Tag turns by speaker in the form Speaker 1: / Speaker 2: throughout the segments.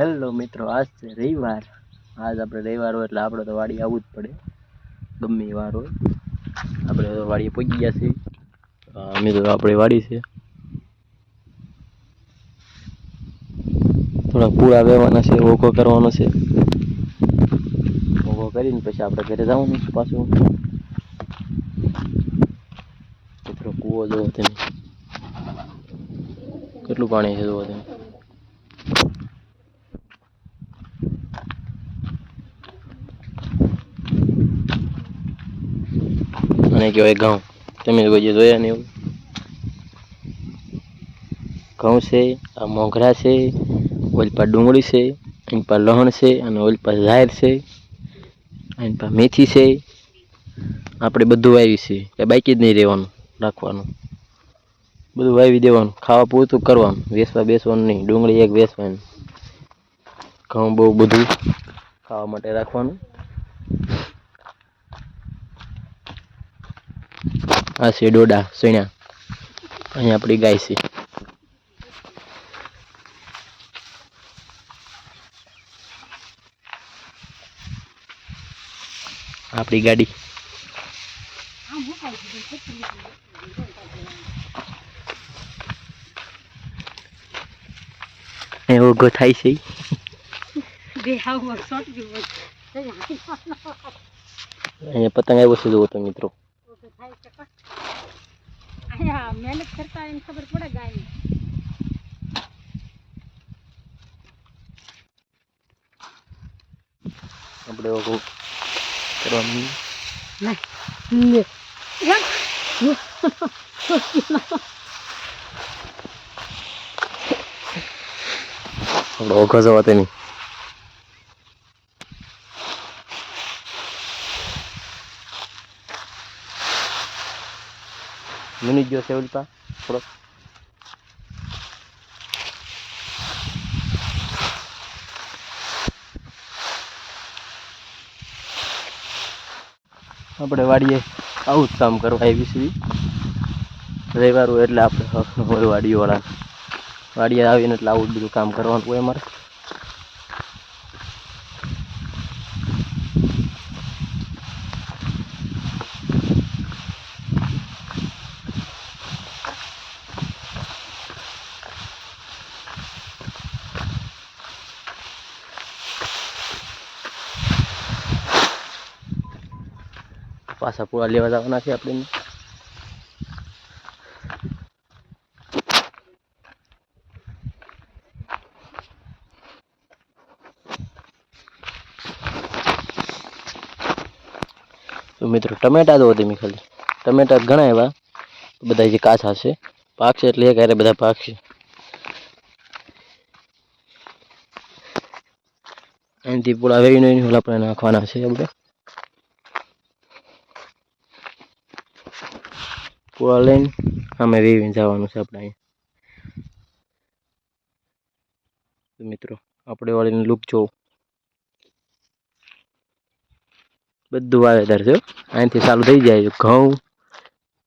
Speaker 1: Hello મિત્રો, આજ છે રવિવાર. આજ આપણે રવિવાર હોય એટલે આપણે તો વાડી આવવું જ પડે. ગમે વાર હોય. આપણે તો વાડીએ પહોંચી ગયા છીએ. અમે તો આપણી વાડી છે. થોડા પૂળા વેવાના છે ઓકો કરવાનો છે. ઓકો કરીને પછી આપણે ઘરે જવાનું છે પાછું. મિત્રો, કૂવો જોવો તમે. કેટલું પાણી છે જોવો તમે. અને કહેવાય ઘઉં. તમે કોઈ જોયા નહીં એવું. ઘઉં છે, આ મોગરા છે, ઓલી પર ડુંગળી છે, એની પર લહણ છે અને ઓલી પર ઝાયર છે, એની પર મેથી છે. આપણે બધું વાવ્યું છે. કે બાકી જ નહીં રહેવાનું, રાખવાનું. બધું વાવી દેવાનું. ખાવા પૂરતું કરવાનું. વેસવા બેસવાનું નહીં. ડુંગળી એક વેસવાની. ઘઉં બહુ બધું ખાવા માટે રાખવાનું. આ છે ડોડા સણ્યા અહીંયા આપણી ગાય છે આપણી ગાડી એ ઉભો થાય છે
Speaker 2: બે હાવ શોર્ટ બી
Speaker 1: અહીંયા પતંગ આવ્યો છે જુઓ તો મિત્રો
Speaker 2: અહીંયા મહેનત કરતા એને ખબર પડે ગાયની.
Speaker 1: આપણે ઓગો કરવાનું.
Speaker 2: ને
Speaker 1: આપણે ઓગો જવા તેની. મિનિટ ગયો છે પા થોડોક આપણે વાડીએ આવું જ કામ કરવા આવી છીએ રવિવાર હોય એટલે આપણે વાડીવાળા વાડીએ આવીને એટલે આવું જ બધું કામ કરવાનું હોય અમારે પાછા પૂરા લેવા જવાના છે આપણે તો મિત્રો ટમેટા દો તમે ખાલી ટમેટા ઘણા એવા બધા જે કાચા છે પાકશે એટલે એક હારે બધા પાકશે અહીંથી પૂરા વેવીને ઓલા આપણે નાખવાના છે આપણે પૂરા લઈને અમે વેવીને જવાનું છે આપણે અહીંયા મિત્રો, આપણે વાળીને લુક જોવો. બધું વાવેતર છે અહીંથી ચાલુ થઈ જાય ઘઉં,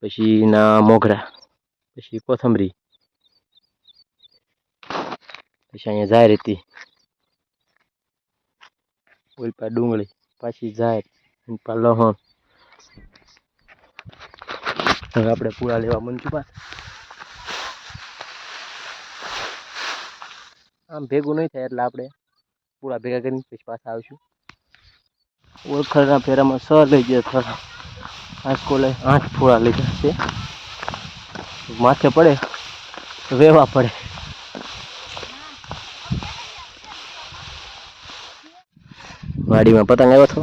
Speaker 1: પછી ના મોગરા, પછી કોથમરી, પછી અહીંયા જાહેર હતી ઓલપા ડુંગળી, પાછી જાહેર પા લહણ. હવે આપણે પૂરા લેવા મન છું આમ ભેગું નહીં થાય એટલે આપણે પૂરા ભેગા કરીને પછી પાછા આવીશું. ઓળખરના ફેરામાં સર લઈ ગયા સર આ સ્કૂલે આઠ પૂળા લીધા છે. માથે પડે, વેવા પડે. વાડીમાં પતંગ આવ્યો હતો.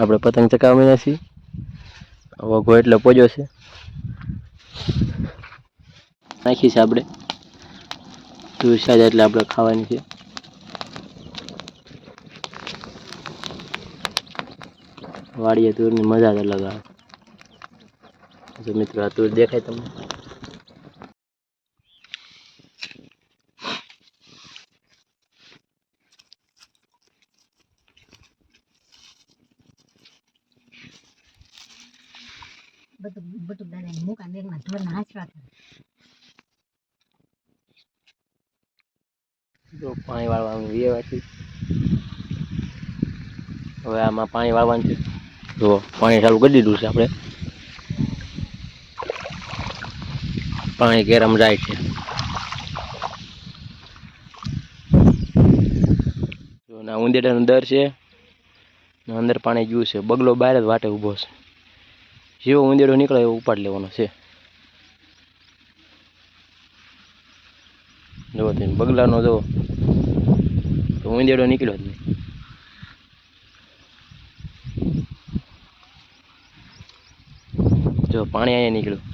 Speaker 1: આપણે પતંગ ચકાવી નથી વઘો એટલે પોજો છે. નાખી છે આપણે તું સાજ એટલે આપણે ખાવાની છે વાડીએ તુરની મજા જ અલગ આવે જો મિત્રો આ તુર દેખાય તમને
Speaker 2: બધું બધું દાદા મૂકા બેગમાં ઢોરના હાંચવા
Speaker 1: જો પાણી વાળવાનું વ્યવાથી હવે આમાં પાણી વાળવાનું છે. જો પાણી ચાલુ કરી દીધું છે આપણે. પાણી ગરમ જાય છે. ના ઉંદેડાનો દર છે અંદર પાણી ગયું છે. બગલો બહાર જ વાટે ઊભો છે. જેવો ઉંદેડો નીકળે એવો ઉપાડ લેવાનો છે. જો તે બગલાનો જો તો ઉંદેડો નીકળ્યો જ નહીં જો પાણી અહીંયા નીકળ્યું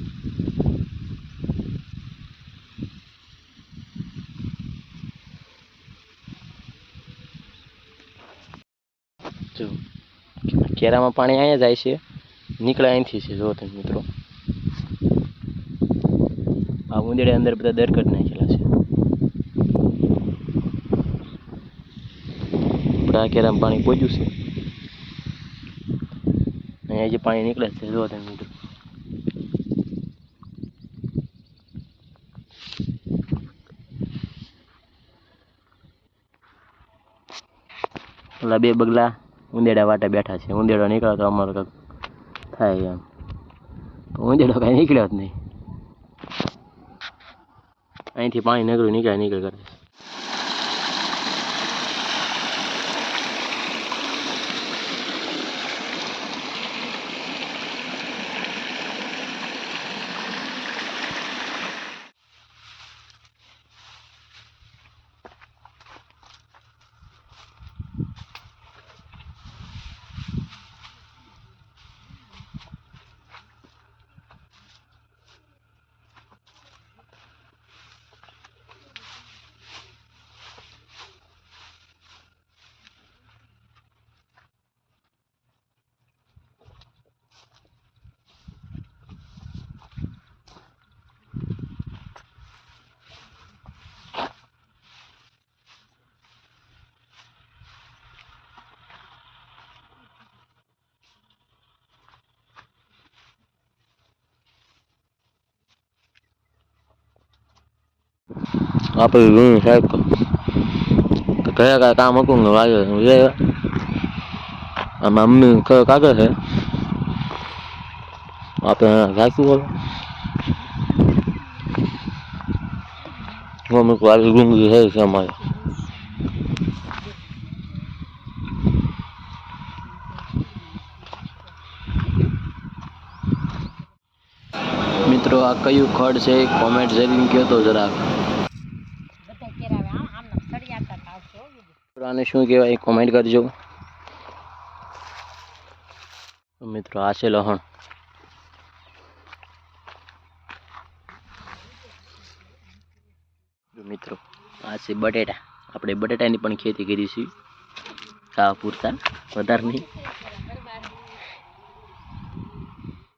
Speaker 1: જો કેરામાં પાણી અહીંયા જાય છે નીકળે અહીંથી છે જો તમે મિત્રો આ ઉંદેડે અંદર બધા દર કરી નાખેલા છે આ કેરામાં પાણી પહોંચ્યું છે. અહીંયા જે પાણી નીકળે છે જોવા તમે મિત્રો. બે બગલા ઉંદેડા વાટે બેઠા છે. ઉંદેડો નીકળે તો અમારો કંઈક થાય એમ. તો ઉંદેડો કાંઈ નીકળ્યો જ નહીં. અહીંથી પાણી નીકળ્યું નીકળે નીકળે કરે આપણે ઋણ સાહેબ તો કયા કયા કામ હતું ને વાગે લે આમાં મમ્મી કયો કાગળ છે આપણે રાખવું હવે મમ્મી વાલી ડુંગળી છે છે અમારે મિત્રો આ કયું ખડ છે કોમેન્ટ કરીને કહો તો જરાક મિત્રો શું કહેવાય કોમેન્ટ કરજો. મિત્રો, આ છે લહણ. મિત્રો, આ છે બટેટા. આપણે બટેટાની પણ ખેતી કરી છે. ખાવા પૂરતા, વધારે નહીં.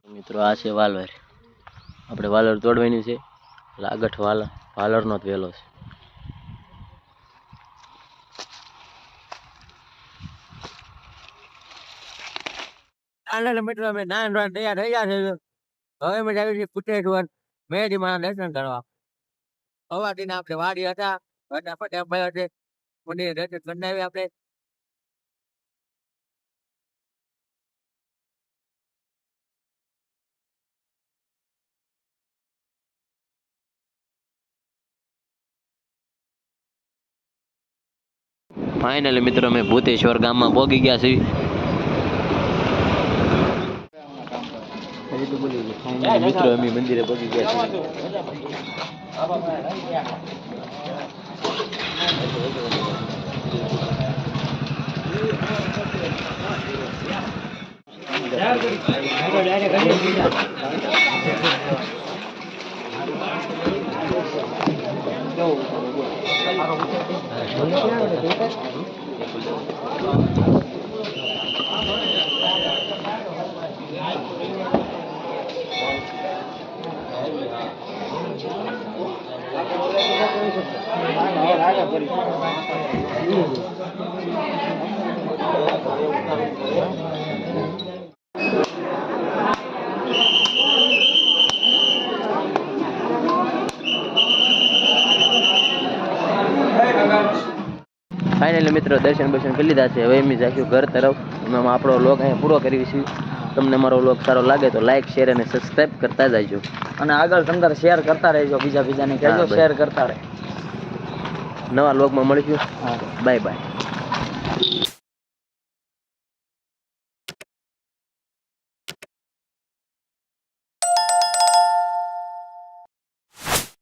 Speaker 1: મિત્રો, આ છે વાલર આપણે વાલર તોડવાની છે. લાગઠ વાલર વાલરનો જ વેલો છે.
Speaker 3: આનંદ મિત્રો અમે નાન રોડ તૈયાર થઈ ગયા છે હવે અમે જાવી છીએ કુટેશ્વર મેડી માં દર્શન કરવા સવારથી આપણે વાડી હતા ફટાફટ એમ ભાઈ છે મંદિર દર્શન કરી આવ્યા આપણે
Speaker 1: ફાઇનલી મિત્રો અમે ભૂતેશ્વર ગામમાં પહોંચી ગયા છીએ મિત્રો અમે મંદિરે પહોંચી ગયા છીએ ફાઇનલી મિત્રો દર્શન બર્શન કરી લીધા છે. હવે એમ જાખ્યું ઘર તરફ. અમે આપણો લોક અહીંયા પૂરો કરી છીએ તમને મારો લોક સારો લાગે તો લાઈક શેર અને સબસ્ક્રાઈબ કરતા જજો.
Speaker 4: અને આગળ તમારે શેર કરતા રહેજો બીજા બીજાને કહેજો શેર કરતા રહે.
Speaker 1: નવા લોગમાં મળીશું બાય બાય.